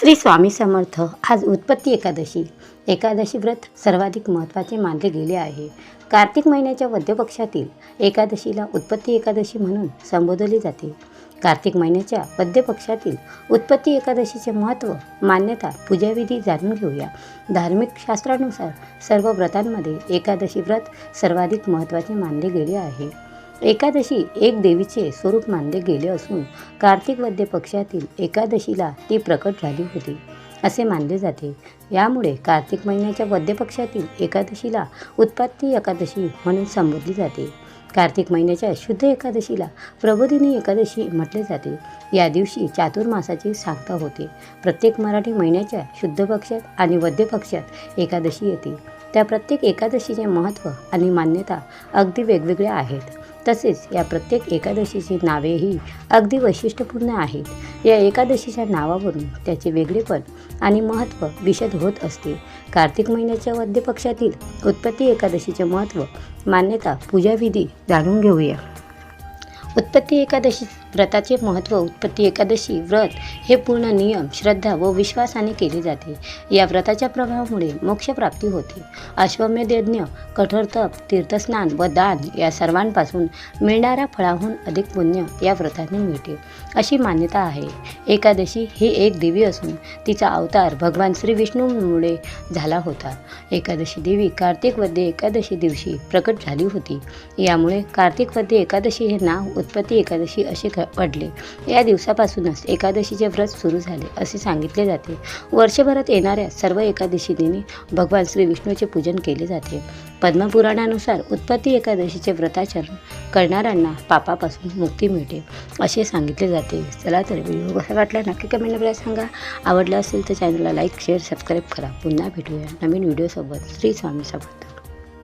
श्री स्वामी समर्थ. आज उत्पत्ती एकादशी. एकादशी व्रत सर्वाधिक महत्त्वाचे मानले गेले आहे. कार्तिक महिन्याच्या वद्यपक्षातील एकादशीला उत्पत्ती एकादशी म्हणून संबोधले जाते. कार्तिक महिन्याच्या वद्यपक्षातील उत्पत्ती एकादशीचे महत्त्व मान्यता पूजाविधी जाणून घेऊया. धार्मिक शास्त्रानुसार सर्व व्रतांमध्ये एकादशी व्रत सर्वाधिक महत्त्वाचे मानले गेले आहे. एकादशी एक देवीचे स्वरूप मानले गेले असून कार्तिक वद्य पक्षातील एकादशीला ती प्रकट झाली होती असे मानले जाते. यामुळे कार्तिक महिन्याच्या वद्य पक्षातील एकादशीला उत्पत्ती एकादशी म्हणून संबोधली जाते. कार्तिक महिन्याच्या शुद्ध एकादशीला प्रबोधिनी एकादशी म्हटले जाते. या दिवशी चातुर्मासाची सांगता होते. प्रत्येक मराठी महिन्याच्या शुद्ध पक्षात आणि वद्य पक्षात एकादशी येते. त्या प्रत्येक एकादशीचे महत्त्व आणि मान्यता अगदी वेगवेगळ्या आहेत. तसेच या प्रत्येक एकादशीची नावेही अगदी वैशिष्ट्यपूर्ण आहेत. या एकादशीच्या नावावरून त्याचे वेगळेपण आणि महत्त्व विशद होत असते. कार्तिक महिन्याच्या वद्य पक्षातील उत्पत्ती एकादशीचे महत्त्व मान्यता पूजाविधी जाणून घेऊया. उत्पत्ती एकादशी व्रताचे महत्त्व उत्पत्ती एकादशी व्रत हे पूर्ण नियम श्रद्धा व विश्वासाने केले जाते. या व्रताच्या प्रभावामुळे मोक्षप्राप्ती होते. अश्वमेध यज्ञ कठोर तप तीर्थस्नान व दान या सर्वांपासून मिळणाऱ्या फळाहून अधिक पुण्य या व्रताने मिळते. अशी मान्यता आहे. एकादशी ही एक देवी असून तिचा अवतार भगवान श्री विष्णूमुळे झाला होता. एकादशी देवी कार्तिक वद्य एकादशी दिवशी प्रकट झाली होती. यामुळे कार्तिक वद्य एकादशी हे नाव उत्पत्ती एकादशी असे क- पडले. या दिवसापासूनच एकादशीचे व्रत सुरू झाले असे सांगितले जाते. वर्षभरात येणाऱ्या सर्व एकादशी दिनी भगवान श्री विष्णूचे पूजन केले जाते. पद्मपुराणानुसार उत्पत्ती एकादशीचे व्रताचरण करणाऱ्यांना पापापासून मुक्ती मिळते असे सांगितले जाते. चला तर व्हिडिओ कसा वाटला नक्की कमेंटमध्ये सांगा. आवडला असेल तर चॅनलला लाईक शेअर सबस्क्राईब करा. पुन्हा भेटूया नवीन व्हिडिओसोबत श्री स्वामीसोबत